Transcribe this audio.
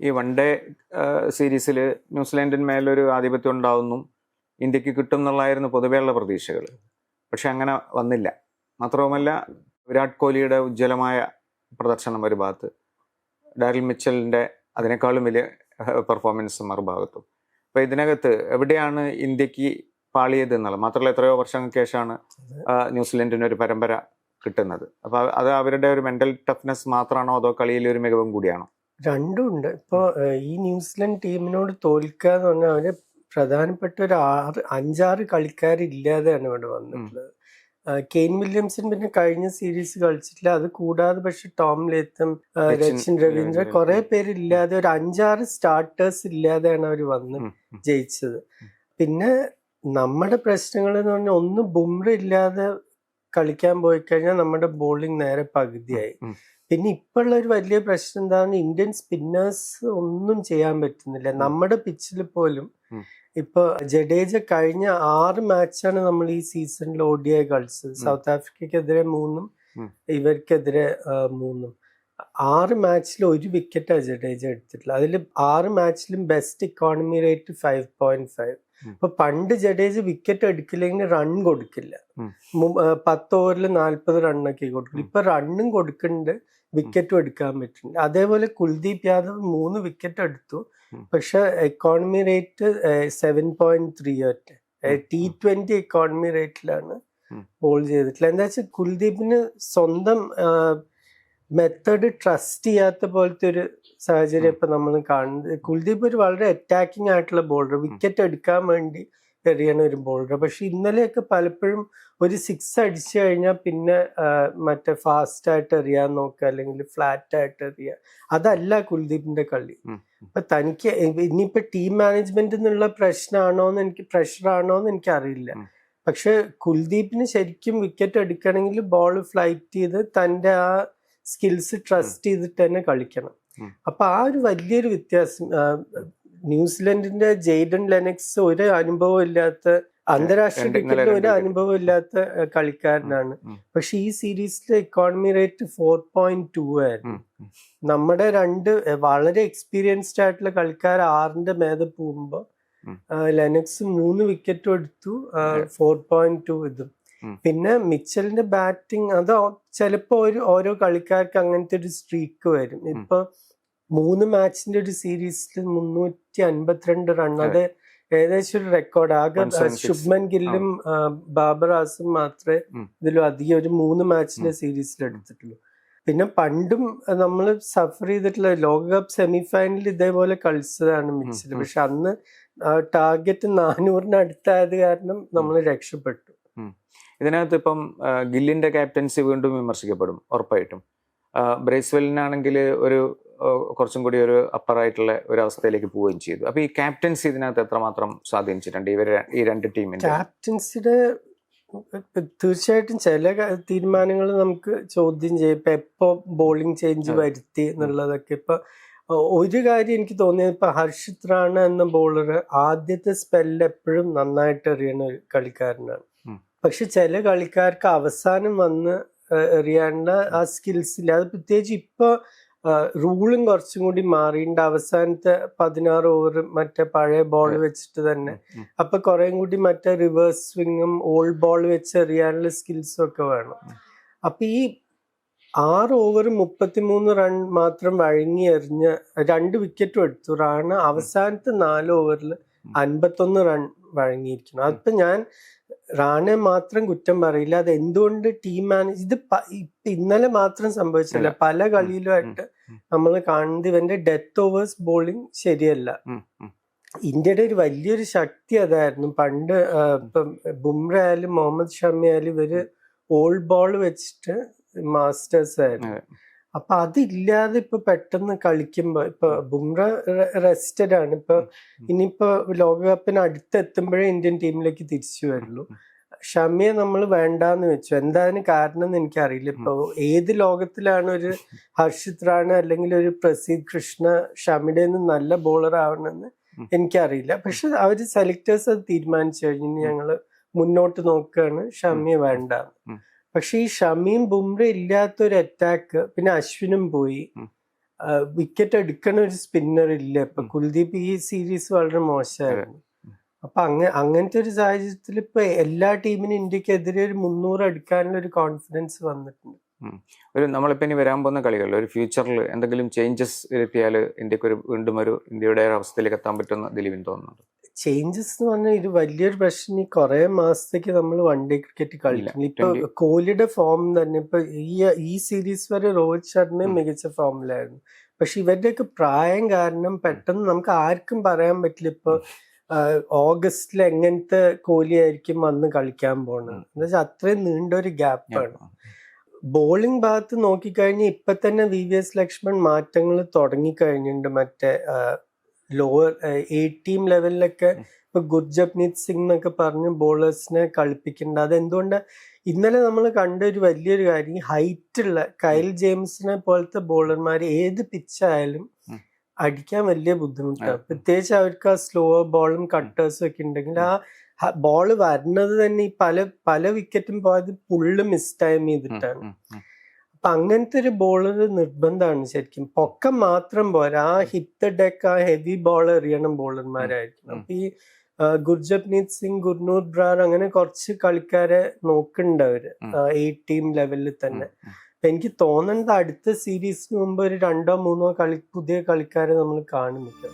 ഈ one day സീരീസിൽ ന്യൂസിലാൻഡിന്മേലൊരു ആധിപത്യം ഉണ്ടാവുന്നു. ഇന്ത്യയ്ക്ക് കിട്ടും എന്നുള്ളതായിരുന്നു പൊതുവെയുള്ള പ്രതീക്ഷകൾ പക്ഷെ അങ്ങനെ വന്നില്ല. മാത്രവുമല്ല വിരാട് കോഹ്ലിയുടെ ഉജ്ജ്വലമായ പ്രദർശനം ഒരു ഭാഗത്ത് ഡാരിൽ മിച്ചലിന്റെ അതിനേക്കാളും വലിയ പെർഫോമൻസ് മറുഭാഗത്തും. അപ്പോൾ ഇതിനകത്ത് എവിടെയാണ് ഇന്ത്യയ്ക്ക് പാളിയത് എന്നുള്ളത്? മാത്രമല്ല എത്രയോ വർഷങ്ങൾക്ക് ശേഷമാണ് ന്യൂസിലൻഡിന് ഒരു പരമ്പര കിട്ടുന്നത്. അപ്പോൾ അത് അവരുടെ ഒരു മെന്റൽ ടഫ്നെസ് മാത്രമാണോ അതോ കളിയിലെ ഒരു മികവും കൂടിയാണോ? രണ്ടും ഉണ്ട്. ഇപ്പൊ ഈ ന്യൂസിലൻഡ് ടീമിനോട് തോൽക്കുക എന്ന് പറഞ്ഞാൽ അവർ പ്രധാനപ്പെട്ട ഒരു ആറ് അഞ്ചാറ് കളിക്കാരില്ലാതെയാണ് ഇവിടെ വന്നിട്ടുള്ളത്. കെയിൻ വില്യംസൺ പിന്നെ കഴിഞ്ഞ സീരീസ് കളിച്ചിട്ടില്ല. അത് കൂടാതെ പക്ഷെ ടോം ലേത്തം രച്ചിൻ രവീന്ദ്ര കുറെ. പേരില്ലാതെ ഒരു അഞ്ചാറ് സ്റ്റാർട്ടേഴ്സ് ഇല്ലാതെയാണ് അവർ വന്ന്. ജയിച്ചത്. പിന്നെ നമ്മുടെ പ്രശ്നങ്ങൾ എന്ന് പറഞ്ഞാൽ ഒന്ന് ബുംറ ഇല്ലാതെ കളിക്കാൻ പോയി കഴിഞ്ഞാൽ നമ്മുടെ ബോളിംഗ് നേരെ പകുതിയായി. പിന്നെ ഇപ്പോഴുള്ള ഒരു വലിയ പ്രശ്നം എന്താണ് ഇന്ത്യൻ സ്പിന്നേഴ്സ് ഒന്നും ചെയ്യാൻ പറ്റുന്നില്ല. നമ്മുടെ പിച്ചിൽ പോലും. ഇപ്പൊ ജഡേജ കഴിഞ്ഞ ആറ് മാച്ചാണ് നമ്മൾ ഈ സീസണിൽ ഓടിയ കളിച്ചത്. സൗത്ത് ആഫ്രിക്കക്കെതിരെ മൂന്നും. ഇവർക്കെതിരെ മൂന്നും. ആറ് മാച്ചിൽ ഒരു വിക്കറ്റാണ് ജഡേജ എടുത്തിട്ടുള്ളത്. അതിൽ ആറ് മാച്ചിലും best economy rate five point five. ഇപ്പൊ പണ്ട് ജഡേജ് വിക്കറ്റ് എടുക്കില്ലെങ്കിൽ റൺ കൊടുക്കില്ല. പത്ത് ഓവറിൽ നാൽപ്പത് റണ്ണൊക്കെ കൊടുക്കും ഇപ്പൊ റണ്ണും കൊടുക്കുന്നുണ്ട്. വിക്കറ്റും എടുക്കാൻ പറ്റും. അതേപോലെ കുൽദീപ് യാദവ് മൂന്ന് വിക്കറ്റ് എടുത്തു. പക്ഷെ economy rate seven point three ഒറ്റ. ടി ട്വന്റി എക്കോണമി റേറ്റിലാണ് ബോൾ ചെയ്തിട്ടില്ല എന്താ വെച്ചാൽ കുൽദീപിന് സ്വന്തം മെത്തേഡ് ട്രസ്റ്റ് ചെയ്യാത്ത പോലത്തെ ഒരു സാഹചര്യം. ഇപ്പൊ നമ്മൾ കാണുന്നത്. കുൽദീപ് ഒരു വളരെ അറ്റാക്കിംഗ് ആയിട്ടുള്ള ബോളർ വിക്കറ്റ് എടുക്കാൻ വേണ്ടി എറിയണ ഒരു ബോളർ പക്ഷെ ഇന്നലെയൊക്കെ പലപ്പോഴും ഒരു സിക്സ് അടിച്ചു കഴിഞ്ഞാൽ പിന്നെ മറ്റേ ഫാസ്റ്റ് ആയിട്ട് എറിയാൻ നോക്കുക അല്ലെങ്കിൽ ഫ്ലാറ്റ് ആയിട്ട് എറിയുക അതല്ല കുൽദീപിന്റെ കളി. അപ്പൊ തനിക്ക് ഇനിയിപ്പോ ടീം മാനേജ്മെന്റ് എന്നുള്ള പ്രശ്നമാണോ എന്ന് എനിക്ക് പ്രഷർ ആണോ എന്ന് എനിക്ക് അറിയില്ല. പക്ഷെ കുൽദീപിന് ശരിക്കും വിക്കറ്റ് എടുക്കണമെങ്കിൽ ബോൾ ഫ്ലൈറ്റ് ചെയ്ത് തന്റെ ആ സ്കിൽസ് ട്രസ്റ്റ് ചെയ്തിട്ട് തന്നെ കളിക്കണം. അപ്പൊ ആ ഒരു വലിയൊരു വ്യത്യാസം ന്യൂസിലൻഡിന്റെ ജെയ്ഡൻ ലെനക്സ് ഒരു അനുഭവം ഇല്ലാത്ത അന്താരാഷ്ട്ര ക്രിക്കറ്റിൽ ഒരു. അനുഭവം ഇല്ലാത്ത കളിക്കാരനാണ് പക്ഷെ ഈ സീരീസിലെ economy rate four point two ആയിരുന്നു. നമ്മുടെ രണ്ട് വളരെ എക്സ്പീരിയൻസ്ഡ് ആയിട്ടുള്ള കളിക്കാർ ആറിന്റെ മേധ പോകുമ്പോ. ലെനക്സ് മൂന്ന് വിക്കറ്റും എടുത്തു. ഫോർ പോയിന്റ് ടു ഇതും പിന്നെ മിച്ചലിന്റെ ബാറ്റിംഗ് അത് ചിലപ്പോ ഒരു ഓരോ കളിക്കാർക്ക് അങ്ങനത്തെ ഒരു സ്ട്രീക്ക് വരും ഇപ്പൊ മൂന്ന് മാച്ചിന്റെ ഒരു സീരീസിൽ മുന്നൂറ്റി അൻപത്തിരണ്ട് റൺ അതെ. ഏകദേശം ഒരു റെക്കോർഡ് ആകെ 176. ശുഭ്മൻ ഗില്ലും ബാബർ ആസും മാത്രമേ ഇതിലും അധികം ഒരു മൂന്ന് മാച്ചിന്റെ സീരീസിൽ എടുത്തിട്ടുള്ളൂ. പിന്നെ പണ്ടും നമ്മൾ സഫർ ചെയ്തിട്ടുള്ള ലോകകപ്പ് സെമി ഫൈനൽ ഇതേപോലെ കളിച്ചതാണ് മിച്ചിൽ. പക്ഷെ അന്ന് ടാർഗറ്റ് നാനൂറിന് അടുത്തായത് കാരണം നമ്മൾ രക്ഷപ്പെട്ടു. ഇതിനകത്ത് ഇപ്പം ഗില്ലിന്റെ ക്യാപ്റ്റൻസി വീണ്ടും വിമർശിക്കപ്പെടും ഉറപ്പായിട്ടും. ബ്രേസ്വെല്ലിനാണെങ്കിൽ ഒരു കുറച്ചും കൂടി ഒരു അപ്പർ ആയിട്ടുള്ള ഒരു അവസ്ഥയിലേക്ക് പോവുകയും ചെയ്തു അപ്പൊ ഈ ക്യാപ്റ്റൻസി ഇതിനകത്ത് എത്രമാത്രം സ്വാധീനിച്ചിട്ടുണ്ട് ഇവർ ഈ രണ്ട് ടീമിന് ക്യാപ്റ്റൻസിയുടെ തീർച്ചയായിട്ടും ചില തീരുമാനങ്ങൾ നമുക്ക് ചോദ്യം ചെയ്യും ഇപ്പൊ എപ്പോ ബോളിംഗ് ചേഞ്ച്. വരുത്തി എന്നുള്ളതൊക്കെ ഇപ്പൊ ഒരു കാര്യം എനിക്ക് തോന്നിയത് ഇപ്പൊ ഹർഷിത് റാണ എന്ന ബോളർ ആദ്യത്തെ സ്പെല്ല് എപ്പോഴും നന്നായിട്ട് എറിയുന്ന ഒരു കളിക്കാരനാണ്. പക്ഷെ ചില കളിക്കാർക്ക് അവസാനം വന്ന് ഏഹ്, ആ സ്കിൽസ് ഇല്ല അത് പ്രത്യേകിച്ച് ഇപ്പൊ റൂളും കുറച്ചും കൂടി മാറിയിട്ടുണ്ട് അവസാനത്തെ പതിനാറ് ഓവർ മറ്റേ പഴയ ബോൾ വെച്ചിട്ട് തന്നെ. അപ്പൊ കുറേം കൂടി മറ്റേ റിവേഴ്സ് സ്വിങ്ങും ഓൾഡ് ബോൾ വെച്ച് എറിയാനുള്ള സ്കിൽസും ഒക്കെ വേണം. അപ്പൊ ഈ ആറ് ഓവർ മുപ്പത്തിമൂന്ന് റൺ മാത്രം വഴങ്ങി എറിഞ്ഞ രണ്ട് വിക്കറ്റും എടുത്തു. റാണ് അവസാനത്തെ നാല് ഓവറിൽ. അൻപത്തൊന്ന് റൺ വഴങ്ങിയിരിക്കുന്നു. അതിപ്പോ ഞാൻ റാണെ മാത്രം കുറ്റം പറയില്ല. അത് എന്തുകൊണ്ട് ടീം മാനേജ് ഇത് ഇന്നലെ മാത്രം സംഭവിച്ചില്ല. പല കളിയിലുമായിട്ട് നമ്മൾ കാണുന്നത് ഇവന്റെ ഡെത്ത് ഓവേഴ്സ് ബോളിംഗ് ശരിയല്ല. ഇന്ത്യയുടെ ഒരു വലിയൊരു ശക്തി അതായിരുന്നു. പണ്ട് ഇപ്പം ബുംറ ആയാലും മുഹമ്മദ് ഷമി ആയാലും ഇവർ ഓൾഡ് ബോൾ വെച്ചിട്ട് മാസ്റ്റേഴ്സ് ആയിരുന്നു. അപ്പൊ അതില്ലാതെ ഇപ്പൊ പെട്ടെന്ന് കളിക്കുമ്പോ ഇപ്പൊ ബുംറ റെസ്റ്റഡ് ആണ്. ഇപ്പൊ ഇനിയിപ്പോ ലോകകപ്പിന് അടുത്തെത്തുമ്പോഴേ ഇന്ത്യൻ ടീമിലേക്ക് തിരിച്ചു വരുള്ളൂ. ഷമിയെ നമ്മൾ വേണ്ടാന്ന് വെച്ചു. എന്താണ് കാരണം എന്ന് എനിക്കറിയില്ല. ഇപ്പൊ ഏത് ലോകത്തിലാണ് ഒരു ഹർഷിത് റാണ അല്ലെങ്കിൽ ഒരു പ്രസീദ് കൃഷ്ണ ഷമിയുടെ നിന്ന് നല്ല ബോളർ ആവണമെന്ന്. എനിക്കറിയില്ല. പക്ഷെ അവർ സെലക്ടേഴ്സ് അത് തീരുമാനിച്ചു കഴിഞ്ഞ് ഞങ്ങൾ മുന്നോട്ട് നോക്കുകയാണ് ഷമിയെ വേണ്ട. പക്ഷെ ഈ ഷമിയും ബുംറ ഇല്ലാത്തൊരു അറ്റാക്ക് പിന്നെ അശ്വിനും പോയി. വിക്കറ്റ് എടുക്കണ ഒരു സ്പിന്നർ ഇല്ല. ഇപ്പൊ കുൽദീപ് ഈ സീരീസ് വളരെ മോശമായിരുന്നു. അപ്പൊ അങ്ങ അങ്ങനത്തെ ഒരു സാഹചര്യത്തിൽ ഇപ്പൊ എല്ലാ ടീമിനും ഇന്ത്യക്കെതിരെ ഒരു മുന്നൂറ് എടുക്കാനുള്ള ഒരു കോൺഫിഡൻസ് വന്നിട്ടുണ്ട്. ഒരു നമ്മളിപ്പോൾ ഇനി വരാൻ പോകുന്ന കളികളിൽ ഒരു ഫ്യൂച്ചറിൽ എന്തെങ്കിലും ചേഞ്ചസ് വരുത്തിയാൽ ഇന്ത്യയ്ക്ക് ഒരു വീണ്ടും ഒരു ഇന്ത്യയുടെ അവസ്ഥയിലേക്ക് എത്താൻ പറ്റുന്ന ദിലീപിന് തോന്നുന്നുണ്ട്. ചേഞ്ചസ് എന്ന് പറഞ്ഞാൽ ഇത് വലിയൊരു പ്രശ്നം. ഈ കുറെ മാസത്തേക്ക് നമ്മൾ വൺ ഡേ ക്രിക്കറ്റ് കളിക്കുന്നു. ഇപ്പൊ കോഹ്ലിയുടെ ഫോം തന്നെ ഇപ്പൊ ഈ ഈ സീരീസ് വരെ രോഹിത് ശർമ്മയും മികച്ച ഫോമിലായിരുന്നു പക്ഷെ ഇവരുടെയൊക്കെ പ്രായം കാരണം പെട്ടെന്ന് നമുക്ക് ആർക്കും പറയാൻ പറ്റില്ല ഇപ്പൊ ഓഗസ്റ്റിൽ എങ്ങനത്തെ കോഹ്ലി ആയിരിക്കും വന്ന് കളിക്കാൻ പോണത്. എന്ന് വെച്ചാൽ അത്രയും നീണ്ടൊരു ഗ്യാപ്പാണ് ബോളിംഗ് ഭാഗത്ത് നോക്കിക്കഴിഞ്ഞാൽ ഇപ്പൊ തന്നെ വി വി എസ് ലക്ഷ്മൺ മാറ്റങ്ങൾ തുടങ്ങിക്കഴിഞ്ഞിട്ടുണ്ട്. മറ്റേ ലോവർ എ ടീം ലെവലിലൊക്കെ. ഇപ്പൊ ഗുർജപ്നീത് സിംഗ് എന്നൊക്കെ പറഞ്ഞ് ബോളേഴ്സിനെ കളിപ്പിക്കേണ്ട അതെന്തുകൊണ്ട് ഇന്നലെ നമ്മൾ കണ്ട ഒരു വലിയൊരു കാര്യം ഹൈറ്റുള്ള കൈൽ ജെയിംസിനെ പോലത്തെ ബോളർമാർ ഏത് പിച്ചായാലും. അടിക്കാൻ വലിയ ബുദ്ധിമുട്ടാണ്. പ്രത്യേകിച്ച് അവർക്ക് ആ സ്ലോ ബോളും കട്ടേഴ്സും ഒക്കെ ഉണ്ടെങ്കിൽ ആ ബോൾ വരുന്നത് തന്നെ ഈ പല പല വിക്കറ്റും പോയത് ഫുള്ള് മിസ് ടൈം ചെയ്തിട്ടാണ് അപ്പൊ അങ്ങനത്തെ ഒരു ബോളർ നിർബന്ധമാണ് ശരിക്കും. പൊക്കം മാത്രം പോരാ. ആ ഹിറ്റ് ഡെക്ക് ആ ഹെവി ബോൾ എറിയണം ബോളർമാരായിരിക്കും. അപ്പൊ ഈ ഗുർജപ്നീത് സിംഗ് ഗുർനൂർ ബ്രാർ അങ്ങനെ കുറച്ച് കളിക്കാരെ നോക്കുന്നുണ്ട് അവർ. ഉം. എ ടീം ലെവലിൽ തന്നെ. അപ്പൊ എനിക്ക് തോന്നുന്നത് അടുത്ത സീരീസിന് മുമ്പ് ഒരു രണ്ടോ മൂന്നോ കളി പുതിയ കളിക്കാരെ നമ്മൾ കാണുന്നുണ്ട്